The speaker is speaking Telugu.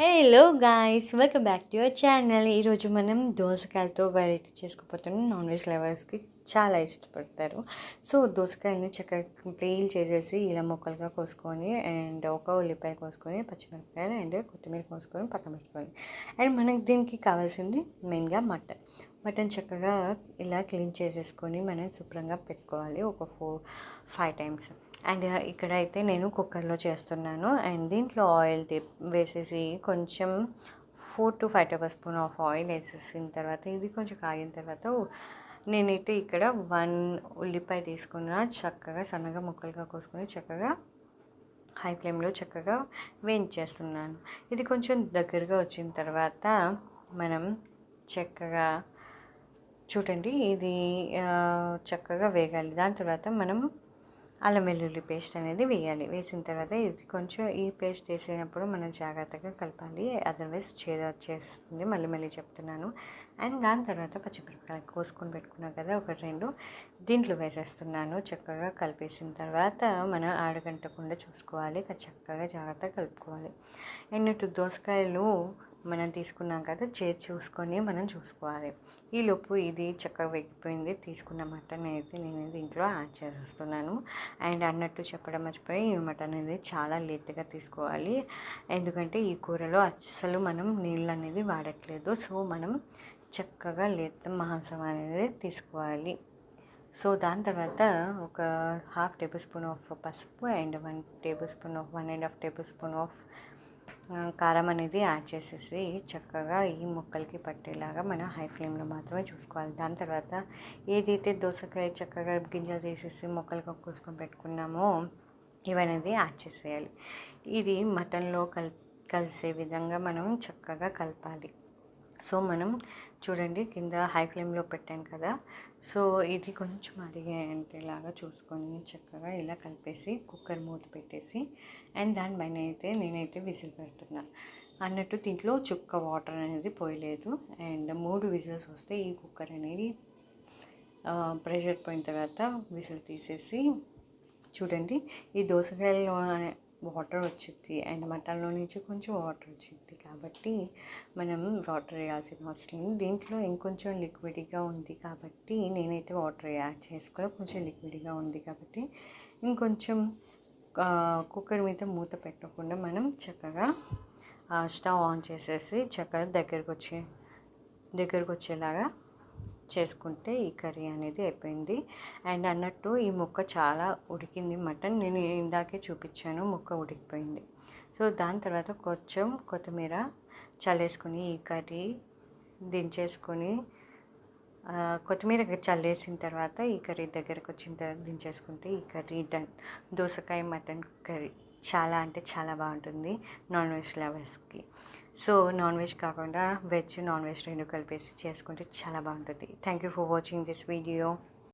Hello guys welcome back to your channel ఈరోజు మనం దోసకాయలతో వెరైటీ చేసుకోపోతున్నాం నాన్ వెజ్ లవర్స్కి చాలా ఇష్టపడతారు. సో దోసకాయలను చక్కగా ప్లేల్ చేసేసి ఇలా ముక్కలుగా కోసుకొని అండ్ ఒక ఉల్లిపాయ కోసుకొని పచ్చిమిరపకాయలు అండ్ కొత్తిమీర కోసుకొని పక్కన పెట్టుకోవాలి అండ్ మనకి దీనికి కావాల్సింది మెయిన్గా మటన్. మటన్ చక్కగా ఇలా క్లీన్ చేసేసుకొని మనం శుభ్రంగా పెట్టుకోవాలి. ఒక ఫోర్ ఫైవ్ టైమ్స్ అండ్ ఇక్కడ అయితే నేను కుక్కర్లో చేస్తున్నాను. అండ్ దీంట్లో ఆయిల్ వేసేసి కొంచెం four to five tablespoon of oil వేసేసిన తర్వాత ఇది కొంచెం కాగిన తర్వాత నేనైతే ఇక్కడ వన్ ఉల్లిపాయ తీసుకున్న చక్కగా సన్నగా ముక్కలుగా కోసుకొని చక్కగా హై ఫ్లేమ్లో చక్కగా వేయించేస్తున్నాను. ఇది కొంచెం దగ్గరగా వచ్చిన తర్వాత మనం చక్కగా చూడండి ఇది చక్కగా వేగాలి. దాని తర్వాత మనం అల్లం వెల్లుల్లి పేస్ట్ అనేది వేయాలి. వేసిన తర్వాత ఇది కొంచెం ఈ పేస్ట్ వేసినప్పుడు మనం జాగ్రత్తగా కలపాలి. అదర్వైజ్ చేదు వచ్చేస్తుంది. మళ్ళీ మళ్ళీ చెప్తున్నాను. అండ్ దాని తర్వాత పచ్చిమిరపకాయలు కోసుకొని పెట్టుకున్నాం కదా ఒక రెండు. దీంట్లో వేసేస్తున్నాను. చక్కగా కలిపేసిన తర్వాత మనం ఆడగంటకుండా చూసుకోవాలి. చక్కగా జాగ్రత్తగా కలుపుకోవాలి. అండ్ దోసకాయలు మనం తీసుకున్నాం కదా చేతి చూసుకొని మనం చూసుకోవాలి. ఈ లోపు ఇది చక్కగా వెగిపోయింది. తీసుకున్న మటన్ అయితే నేను దీంట్లో యాడ్ చేసేస్తున్నాను. అండ్ అన్నట్టు చెప్పడం మర్చిపోయి ఈ మటన్ అనేది చాలా లేట్గా తీసుకోవాలి. ఎందుకంటే ఈ కూరలో అసలు మనం నీళ్ళు అనేది వాడట్లేదు. సో మనం చక్కగా లేత మాంసం అనేది తీసుకోవాలి. సో దాని తర్వాత ఒక హాఫ్ టేబుల్ స్పూన్ ఆఫ్ పసుపు and one tablespoon of one and half tablespoon of కారం అనేది యాడ్ చేసేసి చక్కగా ఈ ముక్కలకి పట్టేలాగా మనం హై ఫ్లేమ్లో మాత్రమే చూసుకోవాలి. దాని తర్వాత ఏదైతే దోసకాయ చక్కగా గింజలు తీసేసి ముక్కలుగా కూసుకొని పెట్టుకున్నామో ఇవనేది యాడ్ చేసేయాలి. ఇది మటన్లో కల్ కలిసే విధంగా మనం చక్కగా కలపాలి. సో మనం చూడండి కింద హై ఫ్లేమ్లో పెట్టాను కదా. సో ఇది కొంచెం అడిగేంతేలాగా చూసుకొని చక్కగా ఇలా కలిపేసి కుక్కర్ మూత పెట్టేసి అండ్ దానిపైన అయితే నేనైతే విజిల్ పెడుతున్నాను అన్నట్టు దీంట్లో చుక్క వాటర్ అనేది పోయలేదు. అండ్ మూడు విజిల్స్ వస్తే ఈ కుక్కర్ అనేది ప్రెషర్ పోయిన తర్వాత విజిల్ తీసేసి చూడండి ఈ దోసకాయలు వాటర్ వచ్చింది అండ్ మటన్లో నుంచి కొంచెం వాటర్ వచ్చింది కాబట్టి మనం వాటర్ వేయాల్సిన అవసరం లేదు. దీంట్లో ఇంకొంచెం లిక్విడ్గా ఉంది కాబట్టి నేనైతే వాటర్ యాడ్ చేసుకోవాలి. కొంచెం లిక్విడ్గా ఉంది కాబట్టి ఇంకొంచెం కుక్కర్ మీద మూత పెట్టకుండా మనం చక్కగా స్టవ్ ఆన్ చేసేసి చక్కగా దగ్గరకు వచ్చే దగ్గరకు వచ్చేలాగా చేసుకుంటే ఈ కర్రీ అనేది అయిపోయింది. అండ్ అన్నట్టు ఈ ముక్క చాలా ఉడికింది మటన్. నేను ఇందాకే చూపించాను ముక్క ఉడికిపోయింది. సో దాని తర్వాత కొంచెం కొత్తిమీర చల్లేసుకుని ఈ కర్రీ దించేసుకొని కొత్తిమీర చల్లేసిన తర్వాత ఈ కర్రీ దగ్గరకు వచ్చిన తర్వాత దించేసుకుంటే ఈ కర్రీ డన్. దోసకాయ మటన్ కర్రీ. చాలా అంటే చాలా బాగుంటుంది నాన్ వెజ్ లవర్స్కి. సో నాన్ వెజ్ కాకుండా వెజ్ నాన్ వెజ్ రెండు కలిపేసి చేసుకుంటే చాలా బాగుంటుంది. Thank you for watching this video